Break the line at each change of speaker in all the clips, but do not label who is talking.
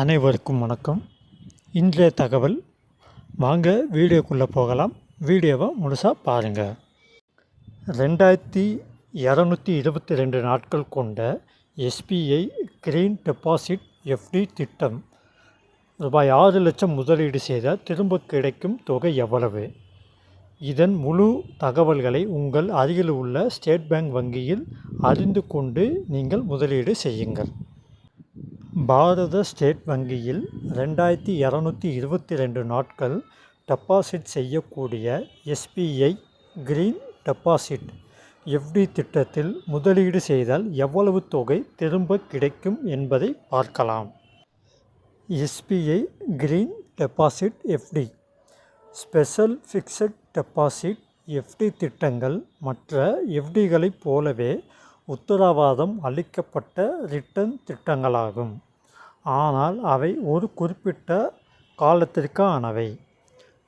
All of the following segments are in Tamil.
அனைவருக்கும் வணக்கம். இன்றைய தகவல் வாங்க வீடியோக்குள்ளே போகலாம். வீடியோவை முழுசாக பாருங்கள் ரெண்டாயிரத்தி இரநூத்தி இருபத்தி ரெண்டு நாட்கள் கொண்ட எஸ்பிஐ கிரீன் டெபாசிட் எஃப்டி திட்டம் ரூபாய் ஆறு லட்சம் முதலீடு செய்தால் திரும்ப கிடைக்கும் தொகை எவ்வளவு? இதன் முழு தகவல்களை உங்கள் அருகில் உள்ள ஸ்டேட் பேங்க் வங்கியில் அறிந்து கொண்டு நீங்கள் முதலீடு செய்யுங்கள். பாரத ஸ்டேட் வங்கியில் ரெண்டாயிரத்தி இரநூத்தி இருபத்தி ரெண்டு நாட்கள் டெபாசிட் செய்யக்கூடிய எஸ்பிஐ கிரீன் டெபாசிட் எஃப்டி திட்டத்தில் முதலீடு செய்தால் எவ்வளவு தொகை திரும்ப கிடைக்கும் என்பதை பார்க்கலாம். SBI green deposit FD special fixed deposit FD திட்டங்கள் மற்ற எஃப்டிகளைப் போலவே உத்தரவாதம் அளிக்கப்பட்ட ரிட்டர்ன் திட்டங்களாகும். ஆனால் அவை ஒரு குறிப்பிட்ட காலத்திற்கானவை.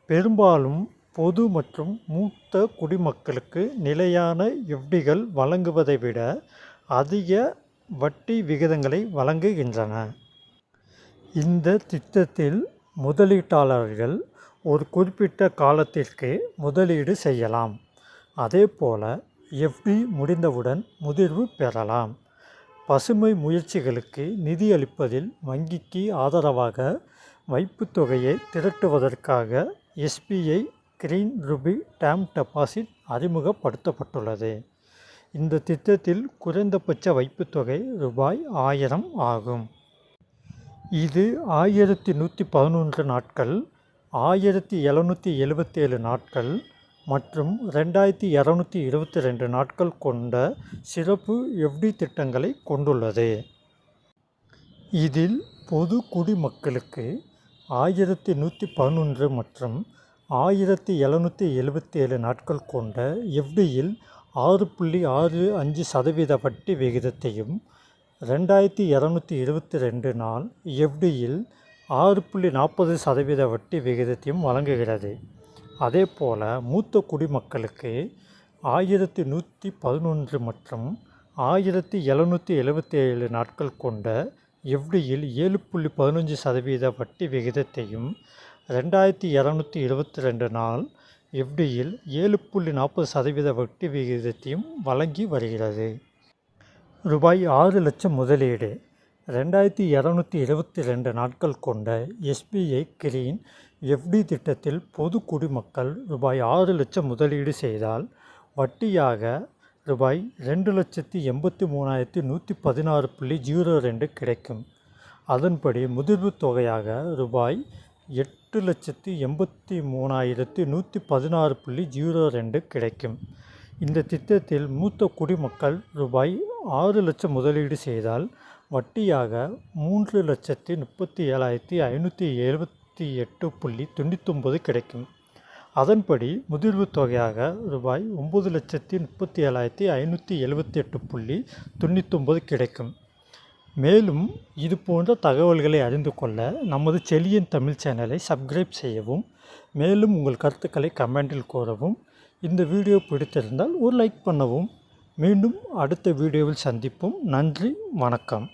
பெரும்பாலும் பொது மற்றும் மூத்த குடிமக்களுக்கு நிலையான எஃப்டிகள் வழங்குவதை விட அதிக வட்டி விகிதங்களை வழங்குகின்றன. இந்த திட்டத்தில் முதலீட்டாளர்கள் ஒரு குறிப்பிட்ட காலத்திற்கு முதலீடு செய்யலாம். அதேபோல எஃப்டி முடிந்தவுடன் முதிர்வு பெறலாம். பசுமை முயற்சிகளுக்கு நிதியளிப்பதில் வங்கிக்கு ஆதரவாக வைப்புத் தொகையை திரட்டுவதற்காக SBI green rupee term deposit அறிமுகப்படுத்தப்பட்டுள்ளது. இந்த திட்டத்தில் குறைந்தபட்ச வைப்புத் தொகை ரூபாய் ஆயிரம் ஆகும். இது ஆயிரத்தி நூற்றி பதினொன்று நாட்கள் ஆயிரத்தி எழுநூற்றி எழுபத்தேழு நாட்கள் மற்றும் ரெண்டாயிரத்தி இரநூத்தி இருபத்தி ரெண்டு நாட்கள் கொண்ட சிறப்பு எஃப்டி திட்டங்களை கொண்டுள்ளது. இதில் பொது குடிமக்களுக்கு ஆயிரத்தி நூற்றி பதினொன்று மற்றும் ஆயிரத்தி எழுநூற்றி எழுபத்தி ஏழு நாட்கள் கொண்ட எஃப்டியில் ஆறு புள்ளி ஆறு அஞ்சு சதவீத வட்டி விகிதத்தையும் ரெண்டாயிரத்தி இரநூத்தி இருபத்தி ரெண்டு நாள் எஃப்டியில் ஆறு புள்ளி நாற்பது சதவீத வட்டி விகிதத்தையும் வழங்குகிறது. அதே போல் மூத்த குடிமக்களுக்கு ஆயிரத்தி நூற்றி பதினொன்று மற்றும் ஆயிரத்தி எழுநூற்றி எழுபத்தி ஏழு நாட்கள் கொண்ட எஃப்டியில் ஏழு புள்ளி பதினஞ்சு சதவீத வட்டி விகிதத்தையும் ரெண்டாயிரத்தி இரநூத்தி இருபத்தி ரெண்டு நாள் எஃப்டியில் ஏழு புள்ளி நாற்பது சதவீத வட்டி விகிதத்தையும் வழங்கி வருகிறது. ரூபாய் ஆறு லட்சம் முதலீடு ரெண்டாயிரத்தி இரநூத்தி இருபத்தி ரெண்டு நாட்கள் கொண்ட எஸ்பிஐ கிரீன் எஃப்டி திட்டத்தில் பொது குடிமக்கள் ரூபாய் ஆறு லட்சம் முதலீடு செய்தால் வட்டியாக ரூபாய் ரெண்டு லட்சத்தி எண்பத்தி மூணாயிரத்தி நூற்றி பதினாறு புள்ளி ஜீரோ ரெண்டு கிடைக்கும். அதன்படி முதிர்வு தொகையாக ரூபாய் எட்டு லட்சத்தி எண்பத்தி மூணாயிரத்தி நூற்றி பதினாறு புள்ளி ஜீரோ ரெண்டு கிடைக்கும். இந்த திட்டத்தில் மூத்த குடிமக்கள் ரூபாய் ஆறு லட்சம் முதலீடு செய்தால் வட்டியாக மூன்று லட்சத்தி முப்பத்தி ஏழாயிரத்தி ஐநூற்றி எழுபத்தி எட்டு புள்ளி தொண்ணூத்தொம்பது கிடைக்கும். அதன்படி முதிர்வு தொகையாக ரூபாய் ஒம்பது லட்சத்தி முப்பத்தி ஏழாயிரத்தி ஐநூற்றி எழுபத்தி எட்டு புள்ளி தொண்ணூத்தொம்பது கிடைக்கும். மேலும் இது போன்ற தகவல்களை அறிந்து கொள்ள நமது செலியன் தமிழ் சேனலை சப்ஸ்கிரைப் செய்யவும் மேலும் உங்கள் கருத்துக்களை கமெண்டில் கூறவும் இந்த வீடியோ பிடித்திருந்தால் ஒரு லைக் பண்ணவும். மீண்டும் அடுத்த வீடியோவில் சந்திப்போம். நன்றி வணக்கம்.